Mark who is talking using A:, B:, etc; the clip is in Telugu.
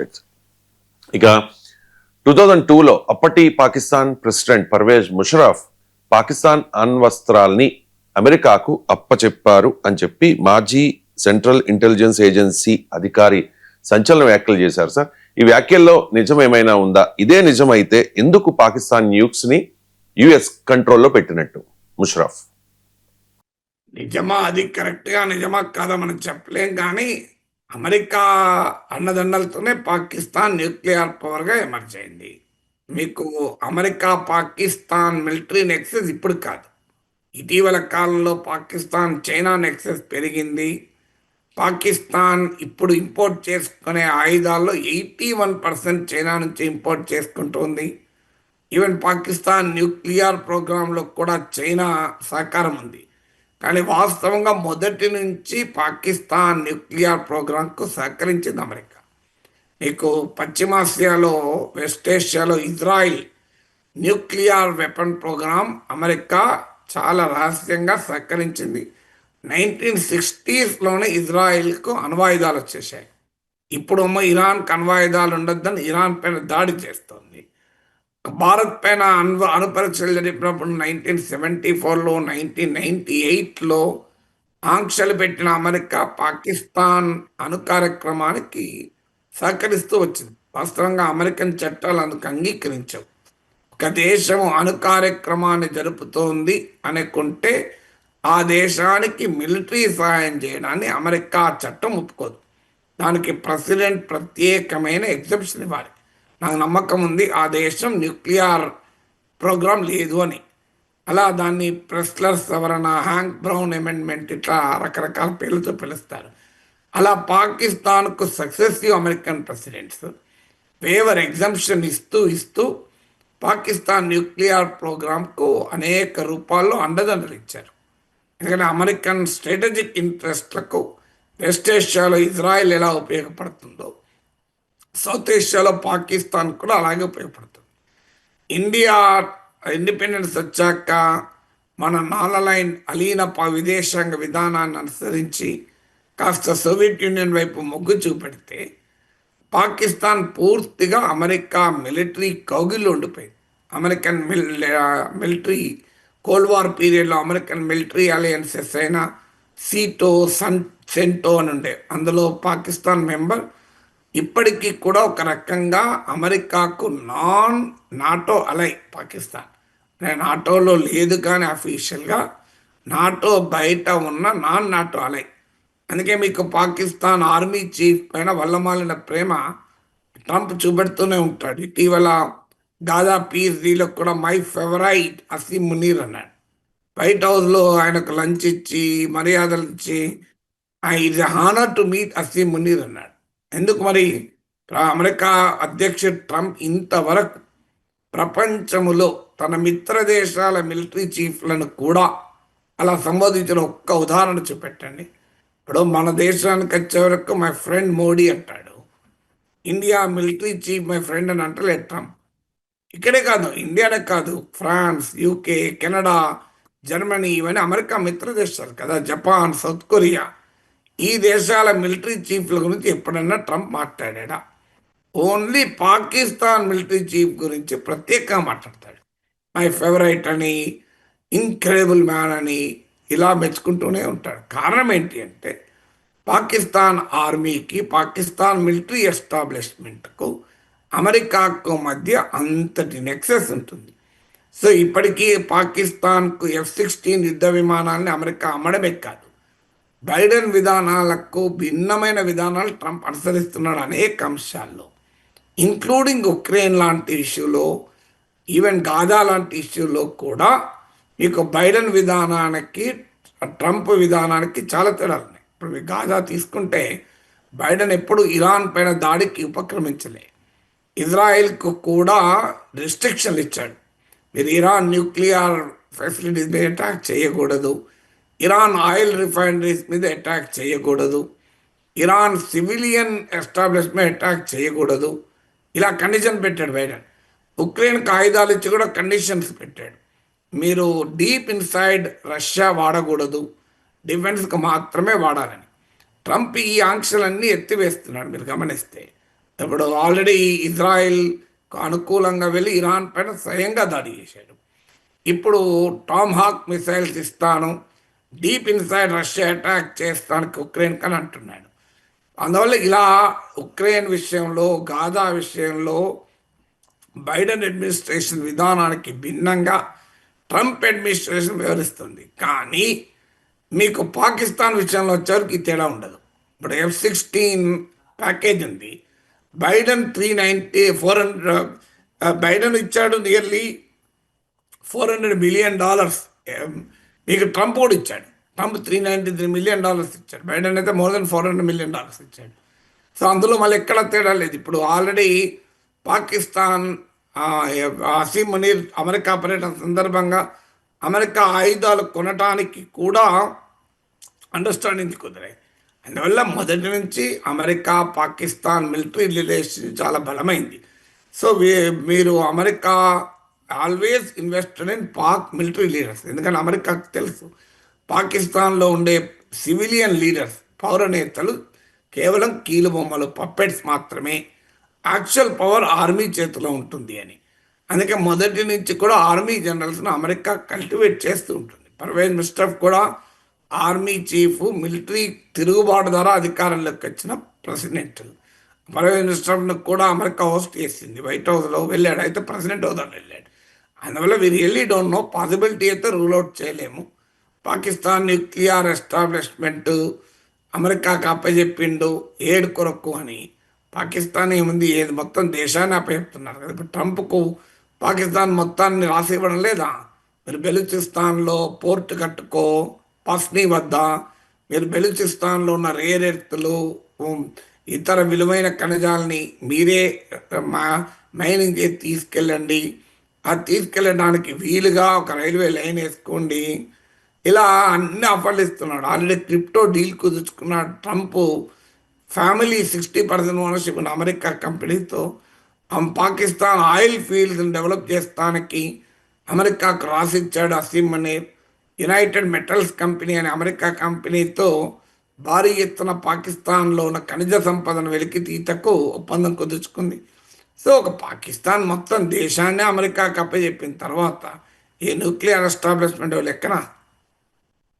A: రైట్. ఇక టూ థౌజండ్ టూలో అప్పటి పాకిస్తాన్ ప్రెసిడెంట్ పర్వేజ్ ముషరఫ్ పాకిస్తాన్ అణ్వస్త్రాల్ని అమెరికాకు అప్పచెప్పారు అని చెప్పి మాజీ సెంట్రల్ ఇంటెలిజెన్స్ ఏజెన్సీ అధికారి సంచలన వ్యాఖ్యలు చేశారు సార్. ఈ వ్యాఖ్యల్లో నిజం ఏమైనా ఉందా? ఇదే నిజమైతే ఎందుకు పాకిస్తాన్ న్యూక్స్ని యుఎస్ కంట్రోల్లో పెట్టినట్టు? ముషరఫ్.
B: నిజమా? అది కరెక్ట్గా నిజమా? కాదా మనం చెప్పలేం కానీ అమెరికా అన్నదండలతోనే పాకిస్తాన్ న్యూక్లియర్ పవర్గా ఎమర్జ్ అయింది. మీకు అమెరికా పాకిస్తాన్ మిలిటరీ నెక్సెస్ ఇప్పుడు కాదు. ఇటీవల కాలంలో పాకిస్తాన్ చైనా నెక్సెస్ పెరిగింది. పాకిస్తాన్ ఇప్పుడు ఇంపోర్ట్ చేసుకునే ఆయుధాల్లో ఎయిటీ వన్ పర్సెంట్ చైనా నుంచి ఇంపోర్ట్ చేసుకుంటుంది ఈవెన్ పాకిస్తాన్ న్యూక్లియర్ ప్రోగ్రాంలో కూడా చైనా సహకారం ఉంది. కానీ వాస్తవంగా మొదటి నుంచి పాకిస్తాన్ న్యూక్లియర్ ప్రోగ్రాంకు సహకరించింది అమెరికా. నీకు పశ్చిమాసియాలో west ఏషియాలో Israel nuclear weapon programme America చాలా రహస్యంగా సహకరించింది. నైన్టీన్ సిక్స్టీస్లోనే ఇజ్రాయిల్కు అణ్వాయుధాలు వచ్చేసాయి ఇప్పుడు ఏమో అణ్వాయుధాలు ఉండొద్దని ఇరాన్ పైన దాడి చేస్తోంది. భారత్ పైన అణు అణుపరీక్షలు జరిపినప్పుడు నైన్టీన్ సెవెంటీ ఫోర్లో నైన్టీన్ నైన్టీ ఎయిట్లో ఆంక్షలు పెట్టిన అమెరికా పాకిస్తాన్ అణు కార్యక్రమానికి సహకరిస్తూ వచ్చింది. వాస్తవంగా అమెరికన్ చట్టాలు అందుకు అంగీకరించవు. ఒక దేశం అణు కార్యక్రమాన్ని జరుపుతోంది అనుకుంటే ఆ దేశానికి మిలిటరీ సహాయం చేయడాన్ని అమెరికా చట్టం ఒప్పుకోదు. దానికి ప్రెసిడెంట్ ప్రత్యేకమైన ఎగ్జెప్షన్ ఇవ్వాలి. నాకు నమ్మకం ఉంది ఆ దేశం న్యూక్లియర్ ప్రోగ్రాం లేదు అని. అలా దాన్ని ప్రెస్లర్ సవరణ హ్యాంక్ బ్రౌన్ అమెండ్మెంట్ ఇట్లా రకరకాల పేర్లతో పిలుస్తారు. అలా పాకిస్తాన్కు successive American presidents favour exemption ఇస్తూ ఇస్తూ పాకిస్తాన్ న్యూక్లియర్ ప్రోగ్రాంకు అనేక రూపాల్లో అండదండలు ఇచ్చారు. ఎందుకంటే అమెరికన్ స్ట్రాటజిక్ ఇంట్రెస్ట్లకు వెస్ట్ ఏషియాలో ఇజ్రాయెల్ ఎలా ఉపయోగపడుతుందో సౌత్ ఏషియాలో పాకిస్తాన్ కూడా అలాగే ఉపయోగపడుతుంది. ఇండియా ఇండిపెండెన్స్ వచ్చాక మన నాలలైన్ అలీన విదేశాంగ విధానాన్ని అనుసరించి కాస్త సోవియట్ యూనియన్ వైపు మొగ్గు చూపెడితే పాకిస్తాన్ పూర్తిగా అమెరికా మిలిటరీ కౌగిల్లో ఉండిపోయింది. American mil military cold war పీరియడ్లో అమెరికన్ మిలిటరీ అలయన్సెస్ అయిన సీటో సన్ సెంటో అని ఉండే. అందులో పాకిస్తాన్ మెంబర్ ఇప్పటికీ కూడా ఒక రకంగా అమెరికాకు నాన్ నాటో అలై పాకిస్తాన్. నేను నాటోలో లేదు కానీ అఫీషియల్గా నాటో బయట ఉన్న నాన్ నాటో అలై. అందుకే మీకు పాకిస్తాన్ ఆర్మీ చీఫ్ పైన వల్లమాలిన ప్రేమ ట్రంప్ చూపెడుతూనే ఉంటాడు. ఇటీవల దాదా పిహెచ్డీలో కూడా మై ఫేవరైట్ అసీం మునీర్ అన్నాడు. వైట్ హౌస్లో ఆయనకు లంచ్ ఇచ్చి మర్యాదలు ఇచ్చి it honour to meet Asim Munir అన్నాడు. ఎందుకు మరి? అమెరికా అధ్యక్షుడు ట్రంప్ ఇంతవరకు ప్రపంచములో తన మిత్ర దేశాల మిలిటరీ చీఫ్లను కూడా అలా సంబోధించిన ఒక్క ఉదాహరణ చూపెట్టండి. ఇప్పుడు మన దేశానికి వచ్చే వరకు మై ఫ్రెండ్ మోడీ అంటాడు. India military chief my friend అని అంటలేదు ట్రంప్. ఇక్కడే కాదు ఇండియానే కాదు ఫ్రాన్స్ యూకే కెనడా జర్మనీ ఇవన్నీ అమెరికా మిత్ర దేశాలు కదా జపాన్ సౌత్ కొరియా. ఈ దేశాల మిలిటరీ చీఫ్ల గురించి ఎప్పుడన్నా ట్రంప్ మాట్లాడా ఓన్లీ పాకిస్తాన్ మిలిటరీ చీఫ్ గురించి ప్రత్యేకంగా మాట్లాడతాడు. మై ఫేవరైట్ అని ఇన్క్రెడిబుల్ మ్యాన్ అని ఇలా మెచ్చుకుంటూనే ఉంటాడు. కారణం ఏంటి అంటే పాకిస్తాన్ ఆర్మీకి పాకిస్తాన్ మిలిటరీ ఎస్టాబ్లిష్మెంట్కు అమెరికాకు మధ్య అంతటి నెక్సెస్ ఉంటుంది. సో ఇప్పటికీ పాకిస్తాన్కు ఎఫ్ సిక్స్టీన్ యుద్ధ విమానాన్ని అమెరికా అమ్మడమే కాదు. బైడెన్ విధానాలకు భిన్నమైన విధానాలు ట్రంప్ అనుసరిస్తున్నాడు అనేక అంశాల్లో ఇంక్లూడింగ్ ఉక్రెయిన్ లాంటి ఇష్యూలో ఈవెన్ గాజా లాంటి ఇష్యూలో కూడా మీకు బైడెన్ విధానానికి ట్రంప్ విధానానికి చాలా తేడాలు ఉన్నాయి. ఇప్పుడు మీరు గాజా తీసుకుంటే బైడెన్ ఎప్పుడు ఇరాన్ పైన దాడికి ఉపక్రమించలే. ఇజ్రాయెల్కు కూడా రిస్ట్రిక్షన్లు ఇచ్చాడు. మీరు ఇరాన్ న్యూక్లియర్ ఫెసిలిటీస్ మీద అటాక్ చేయకూడదు. ఇరాన్ ఆయిల్ రిఫైనరీస్ మీద అటాక్ చేయకూడదు. ఇరాన్ సివిలియన్ ఎస్టాబ్లిష్మెంట్ అటాక్ చేయకూడదు. ఇలా కండిషన్ పెట్టాడు బైడెన్. ఉక్రెయిన్ కాగితాలు ఇచ్చి కూడా కండిషన్స్ పెట్టాడు. మీరు డీప్ ఇన్సైడ్ రష్యా వాడకూడదు. డిఫెన్స్కి మాత్రమే వాడాలని. ట్రంప్ ఈ ఆంక్షలన్నీ ఎత్తివేస్తున్నాడు. మీరు గమనిస్తే ఇప్పుడు ఆల్రెడీ ఇజ్రాయెల్ అనుకూలంగా వెళ్ళి ఇరాన్ పైన స్వయంగా దాడి చేశాడు. ఇప్పుడు టామ్ హాక్ మిసైల్స్ ఇస్తాను. డీప్ ఇన్సైడ్ రష్యా అటాక్ చేస్తానికి ఉక్రెయిన్ కని అంటున్నాడు. అందువల్ల ఇలా ఉక్రెయిన్ విషయంలో గాజా విషయంలో బైడెన్ అడ్మినిస్ట్రేషన్ విధానానికి భిన్నంగా ట్రంప్ అడ్మినిస్ట్రేషన్ వివరిస్తుంది కానీ మీకు పాకిస్తాన్ విషయంలో వచ్చేవరకు ఈ తేడా ఉండదు. ఇప్పుడు ఎఫ్ సిక్స్టీన్ ప్యాకేజ్ ఉంది. Biden three ninety four hundred Biden ఇచ్చాడు nearly four hundred million dollars. మీకు ట్రంప్ కూడా ఇచ్చాడు. Trump three ninety three million dollars ఇచ్చాడు. బైడెన్ అయితే more than four hundred million dollars ఇచ్చాడు. సో అందులో మళ్ళీ ఎక్కడ తేడా లేదు. ఇప్పుడు ఆల్రెడీ పాకిస్తాన్ అసీం మనీర్ అమెరికా పర్యటన సందర్భంగా అమెరికా ఆయుధాలు కొనటానికి కూడా అండర్స్టాండింగ్ కుదిరాయి. అందువల్ల మొదటి నుంచి అమెరికా పాకిస్తాన్ మిలిటరీ రిలేషన్ చాలా బలమైంది. సో మీరు America always invested in Pak military leaders ఎందుకంటే అమెరికాకు తెలుసు. పాకిస్తాన్లో ఉండే సివిలియన్ లీడర్స్ పౌర నేతలు కేవలం కీలుబొమ్మలు పప్పెట్స్ మాత్రమే. యాక్చువల్ పవర్ ఆర్మీ చేతిలో ఉంటుంది అని. అందుకే మొదటి నుంచి కూడా ఆర్మీ జనరల్స్ను అమెరికా కల్టివేట్ చేస్తూ ఉంటుంది. పర్వేజ్ మిస్టఫ్ కూడా ఆర్మీ చీఫ్ మిలిటరీ తిరుగుబాటు ద్వారా అధికారంలోకి వచ్చిన ప్రెసిడెంట్ పర్వేజ్ మిస్టఫ్ను కూడా అమెరికా హోస్ట్ చేసింది. వైట్ హౌస్లో వెళ్ళాడు. అయితే ప్రెసిడెంట్ హోదాలో వెళ్ళాడు. అందువల్ల we really don't know possibility అయితే రూల్ అవుట్ చేయలేము. పాకిస్తాన్ న్యూక్లియర్ ఎస్టాబ్లిష్మెంట్ అమెరికాకి అప్పచెప్పిండు ఏడు కొరకు అని. పాకిస్తాన్ ఏముంది? ఏది? మొత్తం దేశాన్ని అప్పచెప్తున్నారు కదా. ఇప్పుడు ట్రంప్కు పాకిస్తాన్ మొత్తాన్ని రాసి ఇవ్వడం లేదా? మీరు బెలూచిస్తాన్లో పోర్ట్ కట్టుకో పస్నీ వద్ద. మీరు బెలూచిస్తాన్లో ఉన్న రేర్ ఎర్త్లు ఇతర విలువైన ఖనిజాలని మీరే మా మైనింగ్ చేసి తీసుకెళ్ళండి. అది తీసుకెళ్ళడానికి వీలుగా ఒక రైల్వే లైన్ వేసుకోండి. ఇలా అన్ని ఆఫర్లు ఇస్తున్నాడు already crypto deal కుదుర్చుకున్నాడు Trump family sixty percent ownership ఉన్న అమెరికా కంపెనీతో పాకిస్తాన్ ఆయిల్ ఫీల్డ్స్ని డెవలప్ చేస్తానికి అమెరికాకు రాసిచ్చాడు Asim Munir. United Metals company అనే అమెరికా కంపెనీతో భారీ ఎత్తున పాకిస్తాన్లో ఉన్న ఖనిజ సంపదను వెలికి తీతకు ఒప్పందం కుదుర్చుకుంది. సో ఒక పాకిస్తాన్ మొత్తం దేశాన్ని అమెరికాకి అప్పచెప్పిన తర్వాత ఈ న్యూక్లియర్ ఎస్టాబ్లిష్మెంట్ లెక్కన